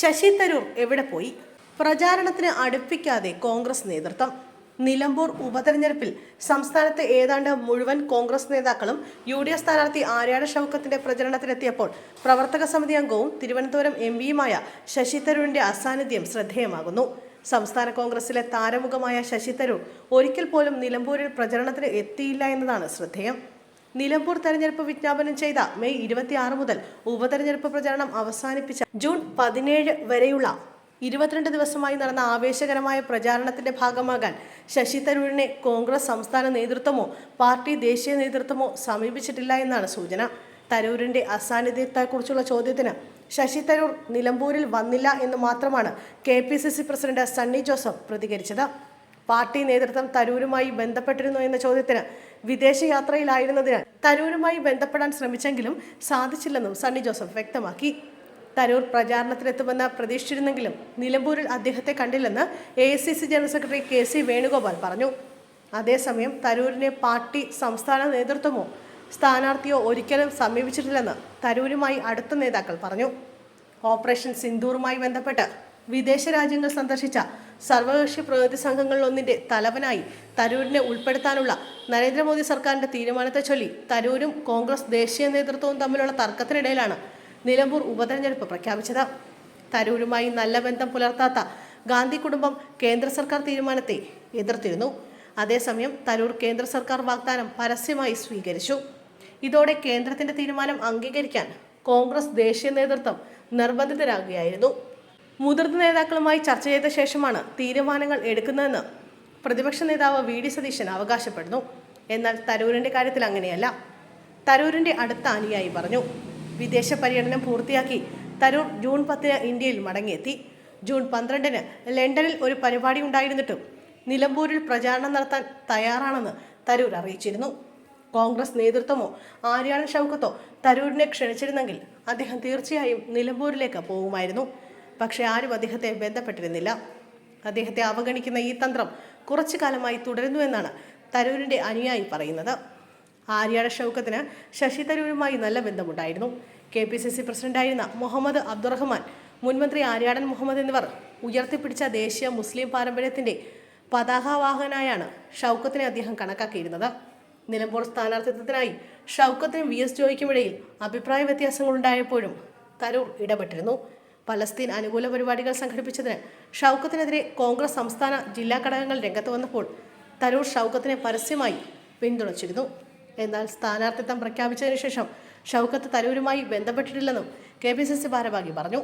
ശശി തരൂർ എവിടെ പോയി? പ്രചാരണത്തിന് അടുപ്പിക്കാതെ കോൺഗ്രസ് നേതൃത്വം. നിലമ്പൂർ ഉപതെരഞ്ഞെടുപ്പിൽ സംസ്ഥാനത്തെ ഏതാണ്ട് മുഴുവൻ കോൺഗ്രസ് നേതാക്കളും യു ഡി എഫ് സ്ഥാനാർത്ഥി ആര്യാട് ഷൗക്കത്തിന്റെ പ്രചരണത്തിനെത്തിയപ്പോൾ പ്രവർത്തക സമിതി അംഗവും തിരുവനന്തപുരം എം പിയുമായ ശശി തരൂരിന്റെ അസാന്നിധ്യം ശ്രദ്ധേയമാകുന്നു. സംസ്ഥാന കോൺഗ്രസിലെ താരമുഖമായ ശശി തരൂർ ഒരിക്കൽ പോലും നിലമ്പൂരിൽ പ്രചരണത്തിന് എത്തിയില്ല എന്നതാണ് ശ്രദ്ധേയം. നിലമ്പൂർ തെരഞ്ഞെടുപ്പ് വിജ്ഞാപനം ചെയ്ത മെയ് ഇരുപത്തിയാറ് മുതൽ ഉപതെരഞ്ഞെടുപ്പ് പ്രചാരണം അവസാനിപ്പിച്ച ജൂൺ പതിനേഴ് വരെയുള്ള ഇരുപത്തിരണ്ട് ദിവസമായി നടന്ന ആവേശകരമായ പ്രചാരണത്തിന്റെ ഭാഗമാകാൻ ശശി തരൂരിനെ കോൺഗ്രസ് സംസ്ഥാന നേതൃത്വമോ പാർട്ടി ദേശീയ നേതൃത്വമോ സമീപിച്ചിട്ടില്ല എന്നാണ് സൂചന. തരൂരിന്റെ അസാന്നിധ്യത്തെക്കുറിച്ചുള്ള ചോദ്യത്തിന് ശശി തരൂർ നിലമ്പൂരിൽ വന്നില്ല എന്ന് മാത്രമാണ് K P C C president Sunny Joseph പ്രതികരിച്ചത്. പാർട്ടി നേതൃത്വം തരൂരുമായി ബന്ധപ്പെട്ടിരുന്നു എന്ന ചോദ്യത്തിന് വിദേശയാത്രയിലായിരുന്നതിനാൽ തരൂരുമായി ബന്ധപ്പെടാൻ ശ്രമിച്ചെങ്കിലും സാധിച്ചില്ലെന്നും സണ്ണി ജോസഫ് വ്യക്തമാക്കി. തരൂർ പ്രചാരണത്തിനെത്തുമെന്ന് പ്രതീക്ഷിച്ചിരുന്നെങ്കിലും നിലമ്പൂരിൽ അദ്ദേഹത്തെ കണ്ടില്ലെന്ന് A general secretary K C Venugopal പറഞ്ഞു. അതേസമയം തരൂരിനെ പാർട്ടി സംസ്ഥാന നേതൃത്വമോ സ്ഥാനാർത്ഥിയോ ഒരിക്കലും സമീപിച്ചിട്ടില്ലെന്ന് തരൂരുമായി അടുത്ത നേതാക്കൾ പറഞ്ഞു. ഓപ്പറേഷൻ സിന്ദൂറുമായി ബന്ധപ്പെട്ട് വിദേശ രാജ്യങ്ങൾ സന്ദർശിച്ച സർവകക്ഷി പ്രതിനിധി സംഘങ്ങളിലൊന്നിന്റെ തലവനായി തരൂരിനെ ഉൾപ്പെടുത്താനുള്ള നരേന്ദ്രമോദി സർക്കാരിന്റെ തീരുമാനത്തെ ചൊല്ലി തരൂരും കോൺഗ്രസ് ദേശീയ നേതൃത്വവും തമ്മിലുള്ള തർക്കത്തിനിടയിലാണ് നിലമ്പൂർ ഉപതെരഞ്ഞെടുപ്പ് പ്രഖ്യാപിച്ചത്. തരൂരുമായി നല്ല ബന്ധം പുലർത്താത്ത ഗാന്ധി കുടുംബം കേന്ദ്ര സർക്കാർ തീരുമാനത്തെ എതിർത്തിരുന്നു. അതേസമയം തരൂർ കേന്ദ്ര സർക്കാർ വാഗ്ദാനം പരസ്യമായി സ്വീകരിച്ചു. ഇതോടെ കേന്ദ്രത്തിന്റെ തീരുമാനം അംഗീകരിക്കാൻ കോൺഗ്രസ് ദേശീയ നേതൃത്വം നിർബന്ധിതരാകുകയായിരുന്നു. മുതിർന്ന നേതാക്കളുമായി ചർച്ച ചെയ്ത ശേഷമാണ് തീരുമാനങ്ങൾ എടുക്കുന്നതെന്ന് പ്രതിപക്ഷ നേതാവ് വി ഡി സതീശൻ അവകാശപ്പെടുന്നു. എന്നാൽ തരൂരിന്റെ കാര്യത്തിൽ അങ്ങനെയല്ല. തരൂരിന്റെ അടുത്ത അനുയായി പറഞ്ഞു. വിദേശ പര്യടനം പൂർത്തിയാക്കി തരൂർ ജൂൺ പത്തിന് ഇന്ത്യയിൽ മടങ്ങിയെത്തി. ജൂൺ പന്ത്രണ്ടിന് ലണ്ടനിൽ ഒരു പരിപാടി ഉണ്ടായിരുന്നിട്ടും നിലമ്പൂരിൽ പ്രചാരണം നടത്താൻ തയ്യാറാണെന്ന് തരൂർ അറിയിച്ചിരുന്നു. കോൺഗ്രസ് നേതൃത്വമോ ആര്യാടൻ ഷൗക്കത്തോ തരൂരിനെ ക്ഷണിച്ചിരുന്നെങ്കിൽ അദ്ദേഹം തീർച്ചയായും നിലമ്പൂരിലേക്ക് പോകുമായിരുന്നു. പക്ഷേ ആരും അദ്ദേഹത്തെ ബന്ധപ്പെട്ടിരുന്നില്ല. അദ്ദേഹത്തെ അവഗണിക്കുന്ന ഈ തന്ത്രം കുറച്ചു കാലമായി തുടരുന്നുവെന്നാണ് തരൂരിന്റെ അനുയായി പറയുന്നത്. ആര്യാട ഷൗക്കത്തിന് ശശി തരൂരുമായി നല്ല ബന്ധമുണ്ടായിരുന്നു. കെ പി സി സി പ്രസിഡന്റായിരുന്ന മുഹമ്മദ് അബ്ദുറഹ്മാൻ മുൻമന്ത്രി ആര്യാടൻ മുഹമ്മദ് എന്നിവർ ഉയർത്തിപ്പിടിച്ച ദേശീയ മുസ്ലിം പാരമ്പര്യത്തിന്റെ പതാകാവാഹകനായാണ് ഷൗക്കത്തിനെ അദ്ദേഹം കണക്കാക്കിയിരുന്നത്. നിലമ്പൂർ സ്ഥാനാർത്ഥിത്വത്തിനായി ഷൗക്കത്തിനും വി എസ് ജോയ്ക്കുമിടയിൽ അഭിപ്രായ വ്യത്യാസങ്ങളുണ്ടായപ്പോഴും തരൂർ ഇടപെട്ടിരുന്നു. പലസ്തീൻ അനുകൂല പരിപാടികൾ സംഘടിപ്പിച്ചതിന് ഷൗക്കത്തിനെതിരെ കോൺഗ്രസ് സംസ്ഥാന ജില്ലാ ഘടകങ്ങൾ രംഗത്ത് വന്നപ്പോൾ തരൂർ ഷൗക്കത്തിനെ പരസ്യമായി പിന്തുണച്ചിരുന്നു. എന്നാൽ സ്ഥാനാർത്ഥിത്വം പ്രഖ്യാപിച്ചതിനു ശേഷം ഷൗക്കത്ത് തരൂരുമായി ബന്ധപ്പെട്ടിട്ടില്ലെന്നും കെ പി സി സി ഭാരവാഹി പറഞ്ഞു.